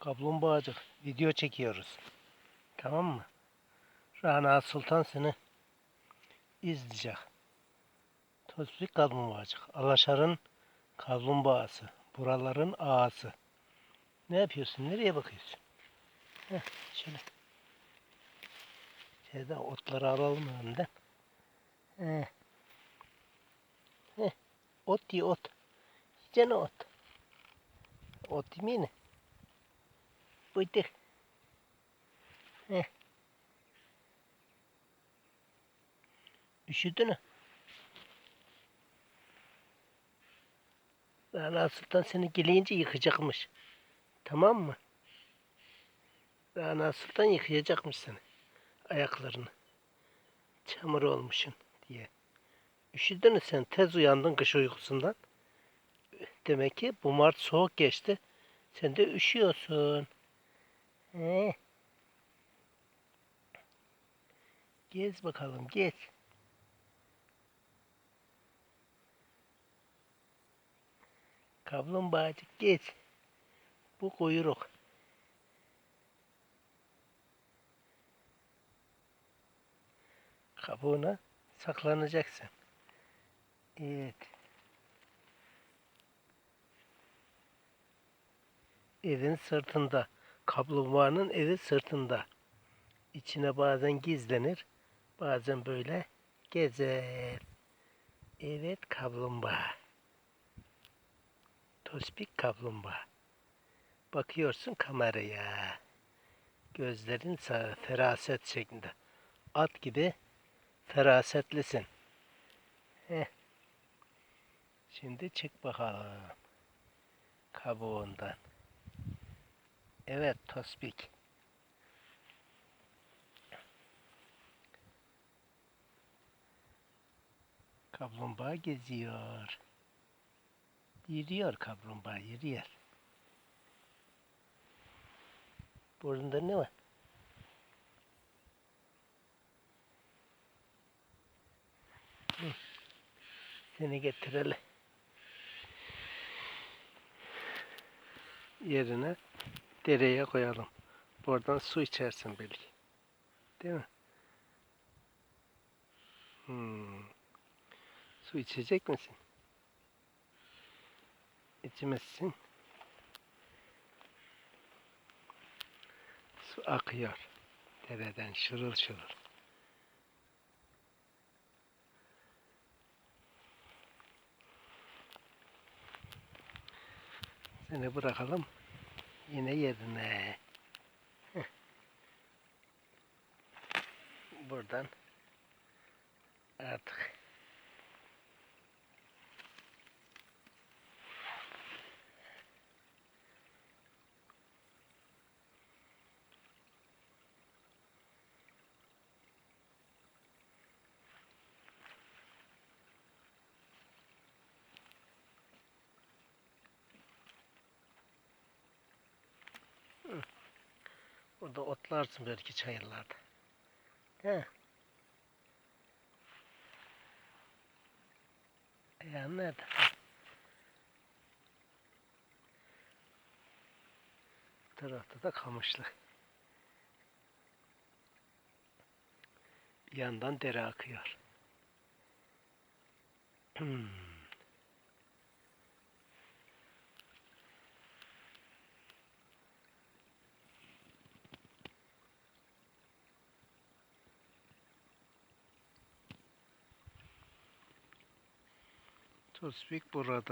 Kaplumbağacık video çekiyoruz. Tamam mı? Rana Sultan seni izleyecek. Tospik kaplumbağacık. Alaşar'ın kaplumbağası. Buraların ağası. Ne yapıyorsun? Nereye bakıyorsun? Heh, şöyle. Şeyde otları alalım önden. Heh. Heh. Ot ye ot. Yiyeceksin ot. Ot yemeyeyim mi? Bıdık. Heh. Üşüdün mü? Rana Sultan seni geleyince yıkacakmış. Tamam mı? Rana Sultan yıkayacakmış seni. Ayaklarını. Çamur olmuşsun diye. Üşüdün mü sen? Tez uyandın kış uykusundan. Demek ki bu Mart soğuk geçti. Sen de üşüyorsun. He. Gez bakalım gez. Kaplumbağacık gez. Bu kuyruk. Kabuğuna saklanacaksın. Evet. Evin sırtında. Kaplumbağanın evi sırtında. İçine bazen gizlenir, bazen böyle gezer. Evet kaplumbağa. Tospik kaplumbağa. Bakıyorsun kameraya. Gözlerin feraset şeklinde. At gibi ferasetlisin. Heh. Şimdi çık bakalım. Kabuğundan. Evet Tospik. Kaplumbağa geziyor. Yürüyor kaplumbağa yürüyor. Burnunda ne var? Hı. Seni getirelim. Yerine dereye koyalım. Buradan su içersin belki. Değil mi? Hmm. Su içecek misin? İçmezsin. Su akıyor. Dereden şırıl şırıl. Seni bırakalım. Yine yerine. Buradan artık Burada otlarsın belki çayırlarda. He. Ayağın nerede? Tarafta da kamışlık. Bir yandan dere akıyor. Hmm. Tospik burada.